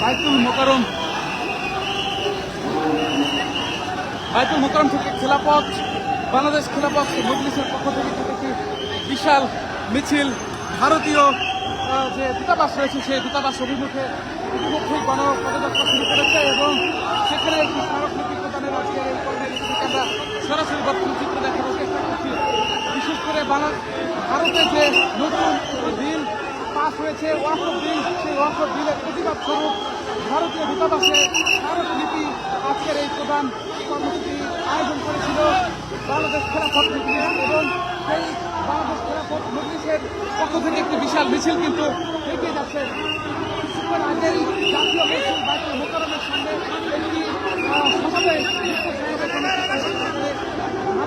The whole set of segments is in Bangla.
বাইতুল মোকারম বাইতুল মোকারম থেকে খেলাপথ বাংলাদেশ খেলাপথ মজলিসের পক্ষ থেকে একটি বিশাল মিছিল ভারতীয় যে দূতাবাস রয়েছে সেই দূতাবাস অভিমুখে ইতিমধ্যেই গণ পদযাত্রা শুরু করেছে এবং সেখানে একটি স্মারকলিপি প্রদানের আজকের এই কর্মসূচি আমরা সরাসরি চিত্র দেখানোর চেষ্টা করছি। বিশেষ করে বাংলা ভারতে যে নতুন বিল পাস হয়েছে ওয়াকফ বিল সেই ওয়াকফ বিলের প্রতিবাদ স্বরূপ ভারতীয় দূতাবাসে স্মারকলিপি আজকের এই প্রধান কর্মসূচি আয়োজন করেছিল বাংলাদেশ খেলাফত মজলিস এবং সেই বাংলাদেশ খেলাফত মজলিসের পক্ষ থেকে একটি বিশাল মিছিল কিন্তু এগিয়ে যাচ্ছে। জাতীয় মিছিল বাইতুল মোকারমের সামনে একটি সমাবেশ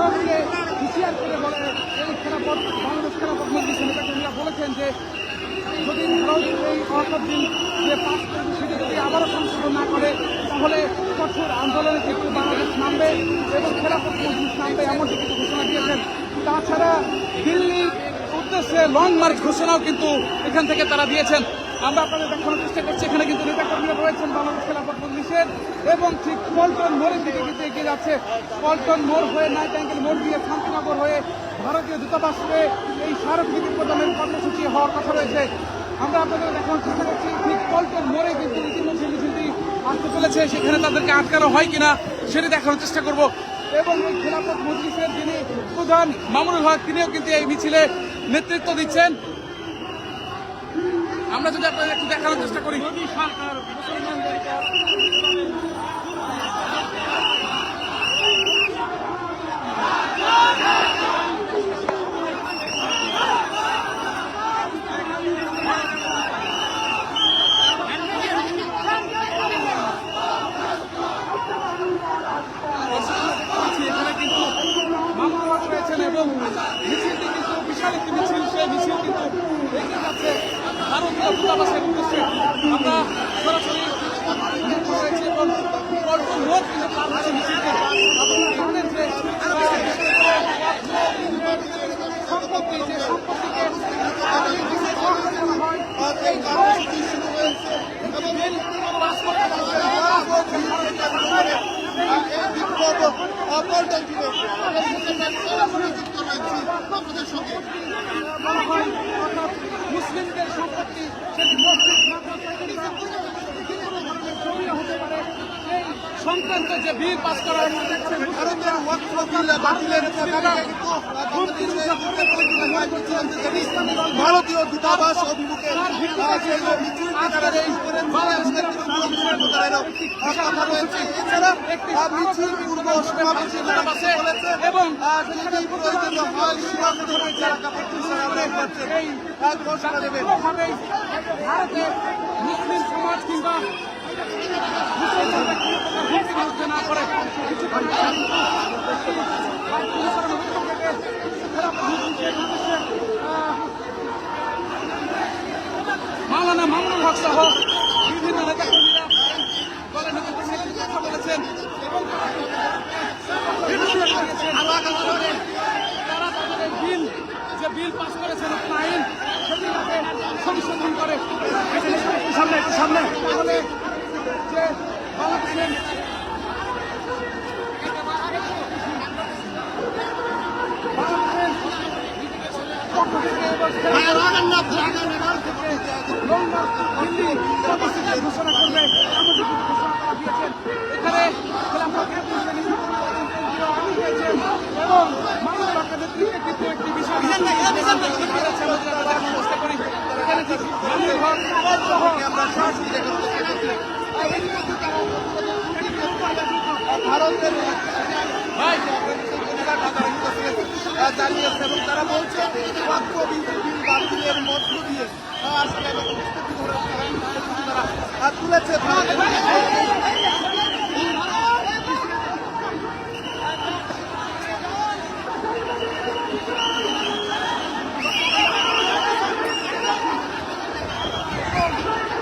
ভারতকে হুঁশিয়ার করে বলে, এই খেলাপথ, বাংলাদেশ খেলাপথ মজলিসের নেতাকর্মীরা বলেছেন যে, যদি ভারত এই বিল যে পাস করেছে সেটি যদি আবারও সংশোধন না করে, তাহলে কঠোর আন্দোলনে কিন্তু বাংলাদেশ নামবে এবং খেলাপথ মজলিস নামবে এমনটি কিন্তু ঘোষণা দিয়েছেন। তাছাড়া দিল্লির উদ্দেশ্যে লং মার্চ ঘোষণাও কিন্তু এখান থেকে তারা দিয়েছেন। আমরা আপনাদের দেখানোর চেষ্টা করছি। এখানে কিন্তু নেতাকর্মীরা রয়েছেন বাংলাদেশ খেলাফত মজলিসের এবং ঠিক পল্টন মোড়ের দিকে কিন্তু এগিয়ে যাচ্ছে। পল্টন মোড় হয়ে নাইট অ্যাঙ্গেল মোড় দিয়ে শান্তিনগর হয়ে ভারতীয় দূতাবাস হয়ে এই স্মারকলিপি প্রদানের কর্মসূচি হওয়ার কথা রয়েছে। আমরা আপনাদের দেখানোর চেষ্টা করছি, ঠিক পল্টন মোড়ে কিন্তু ইতিমধ্যে মিছিলটি আসতে চলেছে। সেখানে তাদেরকে আটকানো হয় কিনা সেটি দেখানোর চেষ্টা করব। এবং এই খেলাফত মজলিসের যিনি প্রধান মামুনুল হক, তিনিও কিন্তু এই মিছিলে নেতৃত্ব দিচ্ছেন। আমরা যদি আপনাদের একটু দেখানোর চেষ্টা করি সরকার এখানে কিন্তু মামুনুল হক রয়েছেন এবং মিছিলটি কিন্তু বিশাল একটি মিছিল সেই মিছিল কিন্তু এগিয়ে যাচ্ছে দূতাবাসের উদ্দেশ্যে আমরা সরাসরি রয়েছে এবং পল্টন মোড় কিন্তু পার হচ্ছে মিছিলকে আপনারা যে সম্পত্তি যে সম্পত্তিকে হয় এই মুসলিমদের সম্পত্তি সেটি মসজিদ মাদ্রাসা কিংবা যে কোনো ধরনের জমিও হতে পারে সেই সংক্রান্ত যে বিল পাস করা ভারতের বাতিলের ভারতীয় দূতাবাস অভিমুখে এবং আহ, যদি প্রয়োজন হয় সীমান্ত এলাকা পরিচালনা করছেন এই আহ, ঘোষণা দেবেন কোনোভাবেই ভারতে মুসলিম সমাজ কিংবা মাওলানা মামুনুল হক সহ বিভিন্ন নেতাকর্মীরা দলের সাথে কথা বলেছেন এবং তারা তাদের বিল, যে বিল পাস করেছেন আইন সেটি সংশোধন করে। সামনে সামনে। তাহলে যে বাংলাদেশের ঘোষণা করবে এমন ঘোষণা করা দিয়েছেন এখানে এবং এখানে ভারতের জানিয়েছে এবং তারা বলছে ওয়াক্ফ বিল বাতিলের মধ্য দিয়ে তুলেছে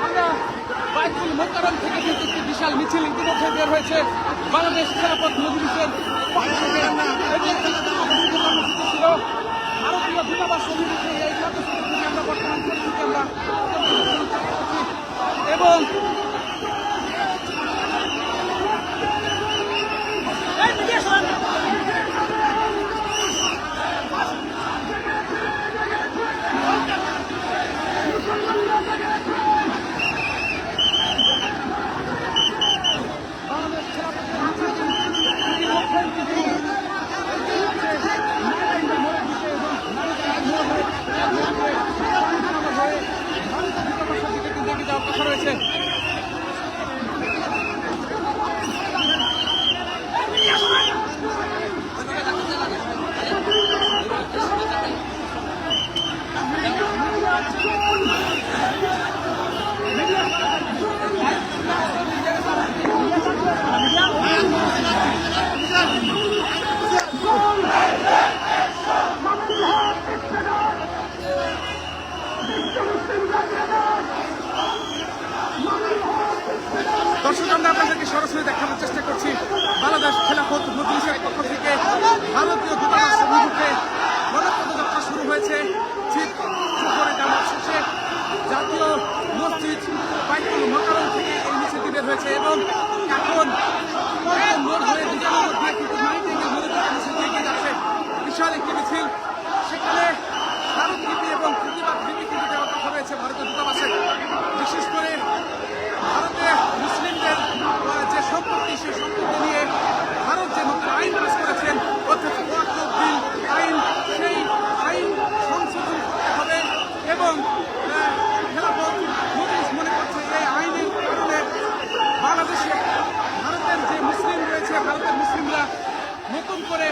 আমরা বাইকুল মোকারম থেকে কিন্তু একটি বিশাল মিছিল ইতিমধ্যে বের হয়েছে বাংলাদেশ খেলাপথ মজলিসের মোকাবেলা থেকে এই এবং এখন মোড় হয়ে সেখানে ভারত এবং প্রতিবাদ নীতি কিন্তু কথা রয়েছে ভারতের দূতাবাসে। বিশেষ করে ভারতে মুসলিমদের যে সম্পত্তি, সেই সম্পত্তি নিয়ে ভারতের মুসলিমরা নতুন করে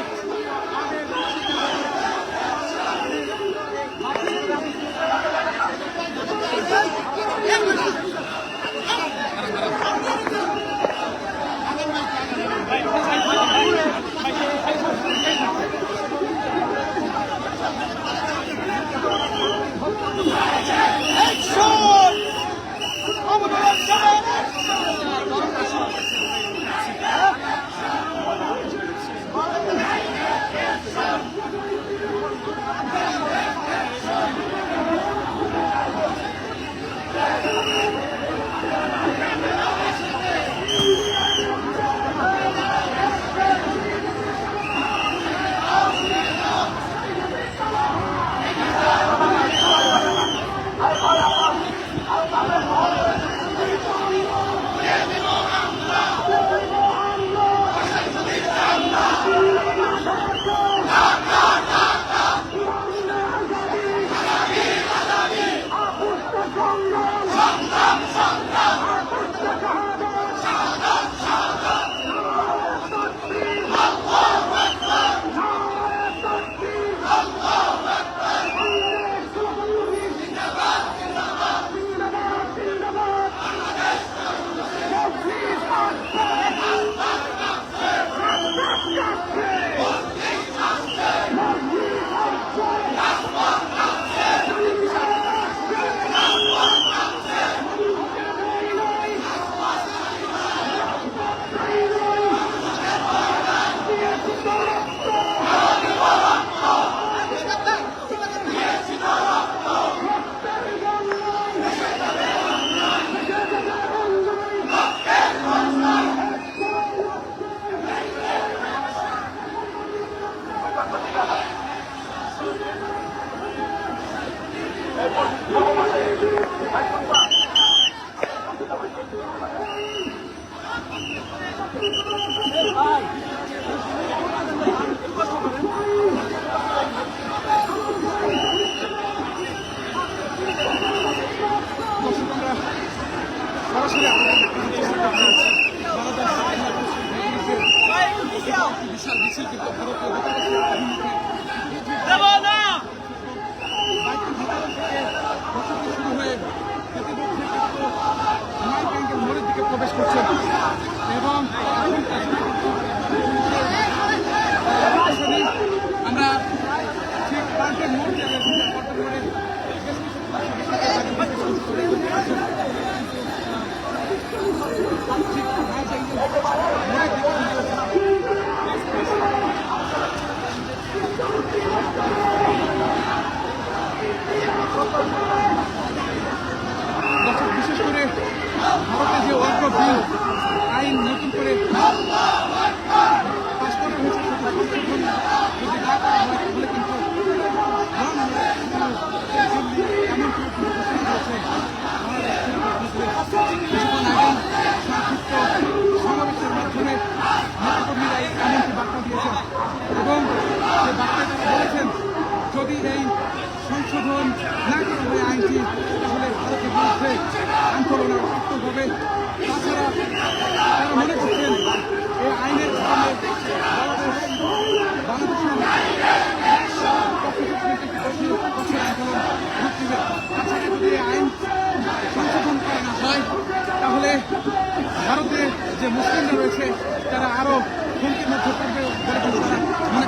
হবে তাছাড়া মনে করছেন এই আইনের যদি আইন হয় তাহলে ভারতে যে মুসলিমরা রয়েছে, তারা আরও হুমকির মধ্যে পড়বে বলে তারা মনে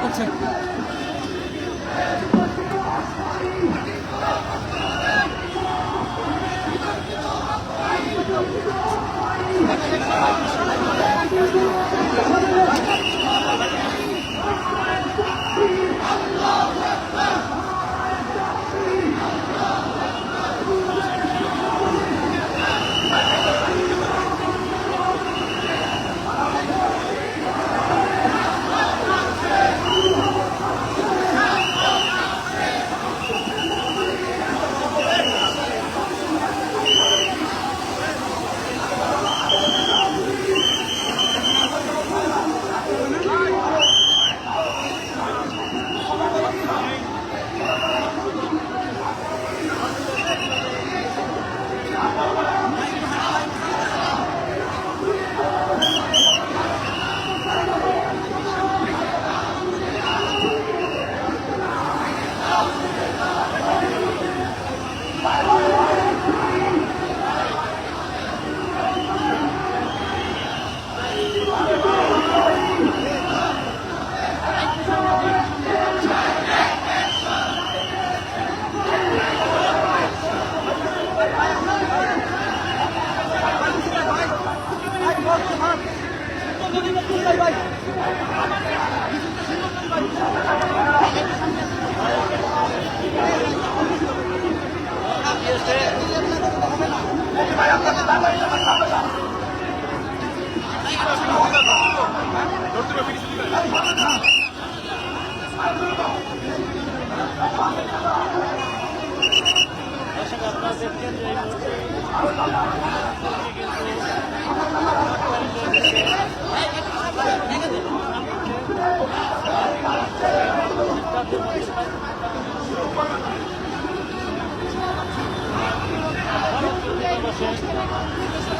আপনারা দেখছেন যে এই মুহূর্তে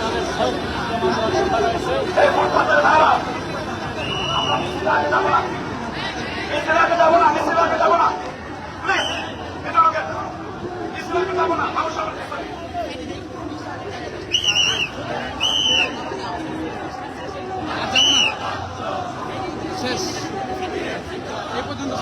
তাদের সব জমা দেওয়ার আর যাব শেষ নির্বাচন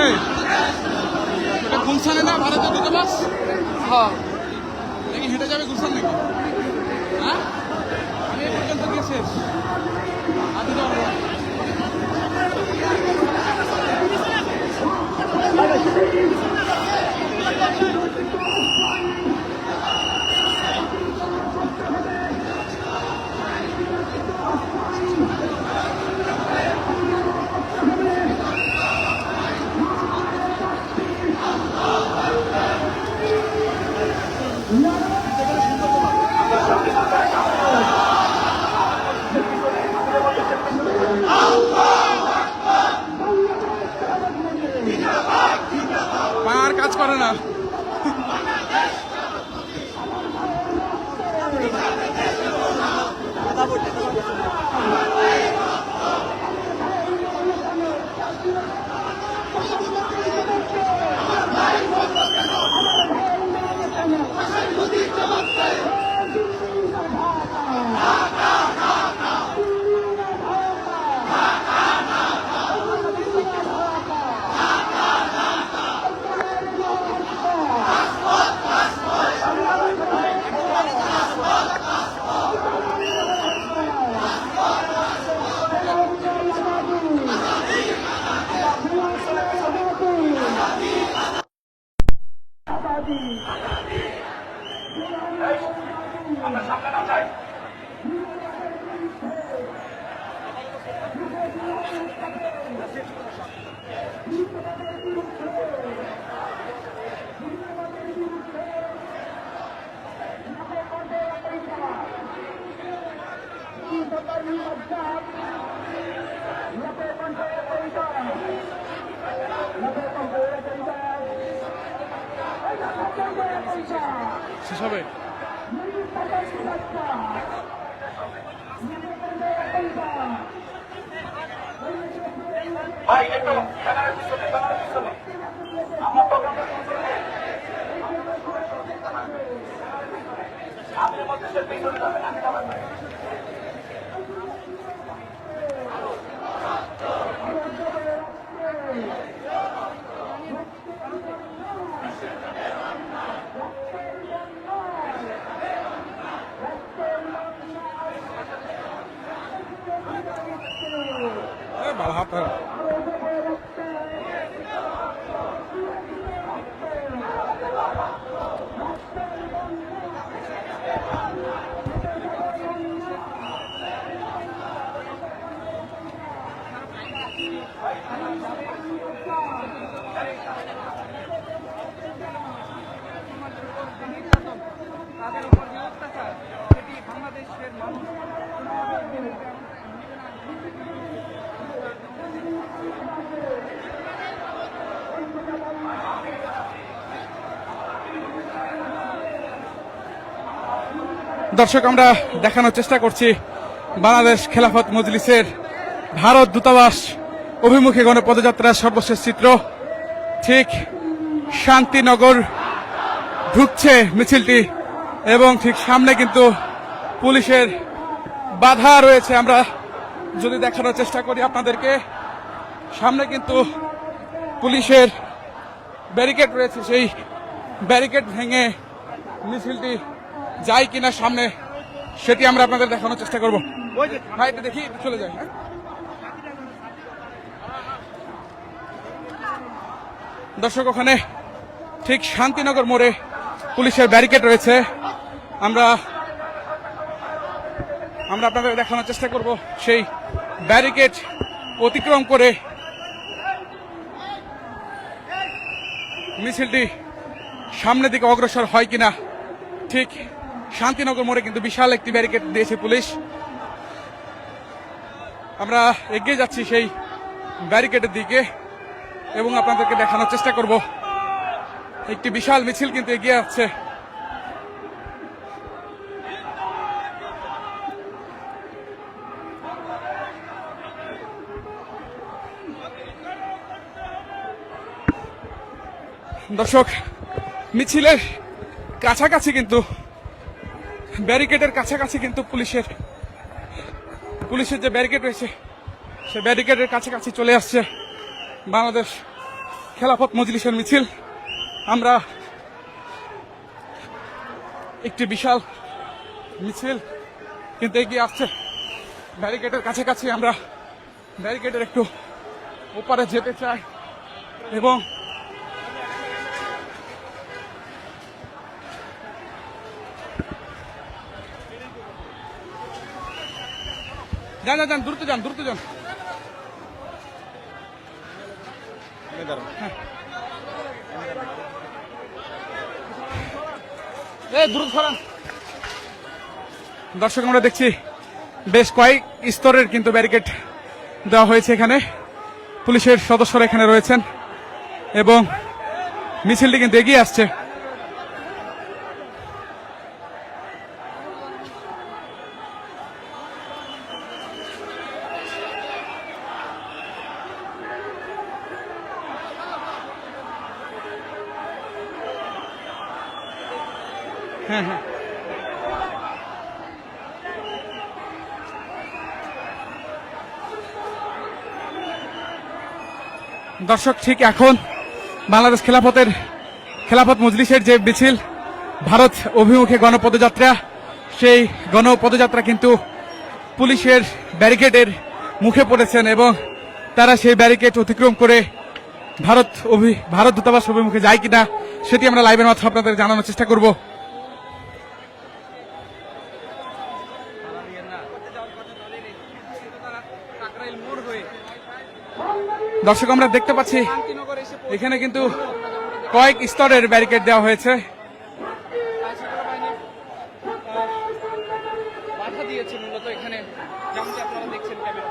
এই ওটা গুলশানে না ভারতের দূতাবাস হ্যাঁ নাকি হেঁটে যাবে গুলশান নাকি হ্যাঁ আমি এই পর্যন্ত দর্শক, আমরা দেখানোর চেষ্টা করছি বাংলাদেশ খেলাফত মজলিসের ভারত দূতাবাস অভিমুখে গণপদযাত্রার সর্বশেষ চিত্র। ঠিক শান্তিনগর ঢুকছে মিছিলটি এবং ঠিক সামনে কিন্তু পুলিশের বাধা রয়েছে। আমরা যদি দেখানোর চেষ্টা করি আপনাদেরকে, সামনে কিন্তু পুলিশের ব্যারিকেড রয়েছে। সেই ব্যারিকেড ভেঙে মিছিলটি যায় কিনা সামনে সেটি আমরা আপনাদের দেখানোর চেষ্টা করব। এটা দেখি চলে যায় হ্যাঁ। দর্শক ওখানে ঠিক শান্তিনগর মোড়ে পুলিশের ব্যারিকেড রয়েছে। আমরা আমরা আপনাদের দেখানোর চেষ্টা করব সেই ব্যারিকেড অতিক্রম করে মিছিলটি সামনের দিকে অগ্রসর হয় কিনা ঠিক শান্তিনগর মোড়ে কিন্তু বিশাল একটি ব্যারিকেড দিয়েছে পুলিশ। আমরা এগিয়ে যাচ্ছি সেই ব্যারিকেডের দিকে এবং আপনাদেরকে দেখানোর চেষ্টা করব। একটি বিশাল মিছিল কিন্তু এগিয়ে যাচ্ছে। দর্শক, মিছিলের কাছাকাছি কিন্তু ব্যারিকেডের কাছাকাছি কিন্তু পুলিশের পুলিশের যে ব্যারিকেড রয়েছে, সে ব্যারিকেডের কাছাকাছি চলে আসছে বাংলাদেশ খেলাফত মজলিসের মিছিল। আমরা একটি বিশাল মিছিল কিন্তু এগিয়ে আসছে। ব্যারিকেডের কাছাকাছি আমরা, ব্যারিকেডের একটু ওপারে যেতে চাই এবং যান যান দ্রুত যান দ্রুত যান। হ্যাঁ। দর্শক, আমরা দেখছি বেশ কয়েক স্তরের কিন্তু ব্যারিকেড দেওয়া হয়েছে এখানে। পুলিশের সদস্যরা এখানে রয়েছেন এবং মিছিলটি কিন্তু এগিয়ে আসছে হ্যাঁ হ্যাঁ দর্শক, ঠিক এখন বাংলাদেশ খেলাফতের খেলাফত মজলিসের যে মিছিল, ভারত অভিমুখে গণপদযাত্রা, সেই গণপদযাত্রা কিন্তু পুলিশের ব্যারিকেডের মুখে পড়েছেন এবং তারা সেই ব্যারিকেড অতিক্রম করে ভারত অভি, ভারত দূতাবাস অভিমুখে যায় কিনা, সেটি আমরা লাইভের মাধ্যমে আপনাদের জানানোর চেষ্টা করব। দর্শক আমরা দেখতে পাচ্ছি এখানে কিন্তু কয়েক স্তরের ব্যারিকেড দেওয়া হয়েছে বাধা দিয়েছে মূলত এখানে যেমনটি আপনারা দেখছেন ক্যামেরা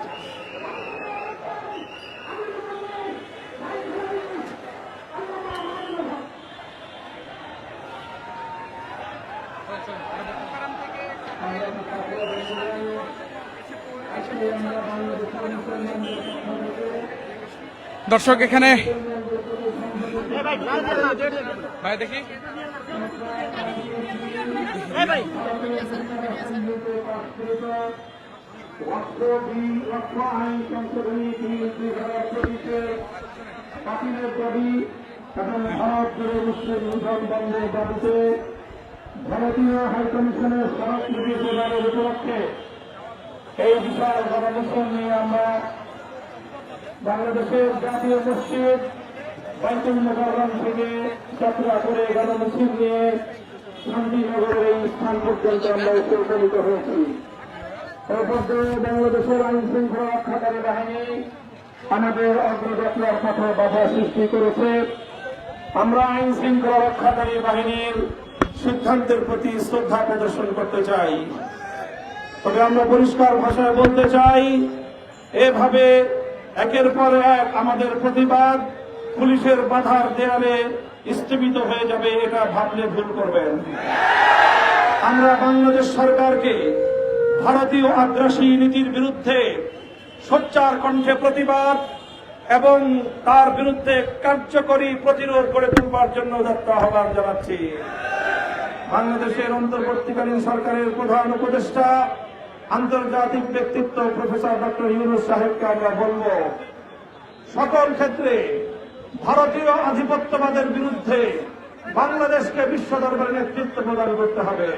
দর্শক এখানে ভাই দেখি। ভারতীয় হাইকমিশনের সড়ক উপলক্ষে এই বিশাল গণমিশন নিয়ে আমরা বাংলাদেশের জাতীয় মসজিদ বাইতুল মোকাররম থেকে যাত্রা করে গণমিছিল নিয়ে শান্তিনগরের এই স্থান পর্যন্ত আমরা এসে উপনীত হয়েছি। এর মধ্যে বাংলাদেশের আইন শৃঙ্খলা রক্ষাকারী বাহিনী আমাদের অগ্রযাত্রার পথে বাধা সৃষ্টি করেছে। আমরা আইন শৃঙ্খলা রক্ষাকারী বাহিনীর সিদ্ধান্তের প্রতি শ্রদ্ধা প্রদর্শন করতে চাই। তবে আমরা পরিষ্কার ভাষায় বলতে চাই, এভাবে একের পর এক আমাদের প্রতিবাদ পুলিশের বাধার দেয়ালে স্থগিত হয়ে যাবে, এটা ভাবলে ভুল করবেন। আমরা বাংলাদেশ সরকারকে ভারতীয় আগ্রাসী নীতির বিরুদ্ধে সোচ্চার কণ্ঠে প্রতিবাদ এবং তার বিরুদ্ধে কার্যকরী প্রতিরোধ গড়ে তুলবার জন্য যাত্রা আহ্বান জানাচ্ছি। বাংলাদেশের অন্তর্বর্তীকালীন সরকারের প্রধান উপদেষ্টা আন্তর্জাতিক ব্যক্তিত্ব প্রফেসর ডক্টর ইউনুস সাহেবকে আমরা বলব, সকল ক্ষেত্রে ভারতীয় আধিপত্যবাদের বিরুদ্ধে বাংলাদেশকে বিশ্ব দরবারে নেতৃত্ব প্রদান করতে হবে।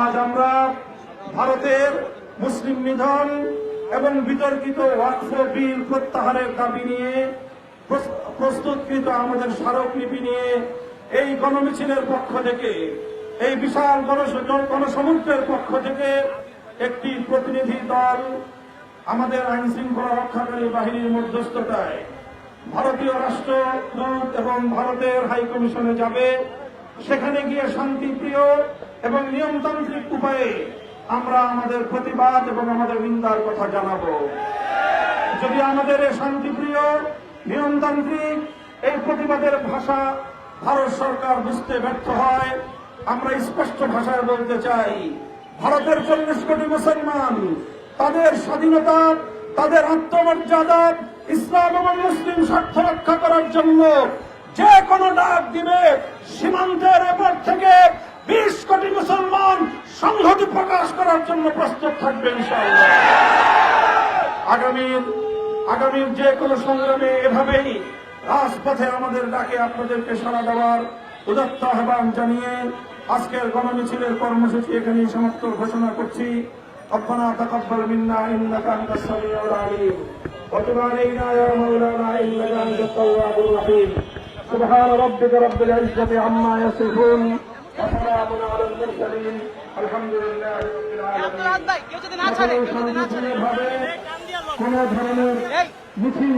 আজ আমরা ভারতের মুসলিম নিধন এবং বিতর্কিত ওয়াকফ বিল প্রত্যাহারের দাবি নিয়ে, প্রস্তুতকৃত আমাদের স্মারকলিপি নিয়ে এই গণমিছিলের পক্ষ থেকে এই বিশাল গণস- গণসমুদ্রের পক্ষ থেকে একটি প্রতিনিধি দল আমাদের আইন শৃঙ্খলা রক্ষাকারী বাহিনীর মধ্যস্থতায় ভারতীয় রাষ্ট্রদূত এবং ভারতের হাই কমিশনে যাবে। সেখানে গিয়ে শান্তিপ্রিয় এবং নিয়মতান্ত্রিক উপায়ে আমরা আমাদের প্রতিবাদ এবং আমাদের নিন্দার কথা জানাব। যদি আমাদের এই শান্তিপ্রিয়, নিয়মতান্ত্রিক এই প্রতিবাদের ভাষা ভারত সরকার বুঝতে ব্যর্থ হয় আমরা স্পষ্ট ভাষায় বলতে চাই, ভারতের চল্লিশ কোটি মুসলমান, তাদের স্বাধীনতা, তাদের আত্মমর্যাদা, ইসলাম এবং মুসলিম স্বার্থ রক্ষা করার জন্য যে কোনো ডাক দিবে, সীমান্তের এপার থেকে বিশ কোটি মুসলমান সংহতি প্রকাশ করার জন্য প্রস্তুত থাকবে ইনশাআল্লাহ। আগামীর আগামীর যে কোনো সংগ্রামে এভাবেই রাজপথে আমাদের ডাকে আপনাদেরকে সাড়া দেওয়ার উদাত্ত আহ্বান জানিয়ে আজকের গণমিছিলের কর্মসূচি এখানেই সমাপ্ত ঘোষণা করছি ربنا تقبل منا انك انت السميع العليم وتب علينا يا مولانا انك انت التواب الرحيم سبحان ربك رب العزه عما يصفون وسلام على المرسلين الحمد لله رب العالمين ভাই কেউ যদি না ছাড়ে কেউ যদি না ছাড়ে ভাবে কোন ধরনের মিছিল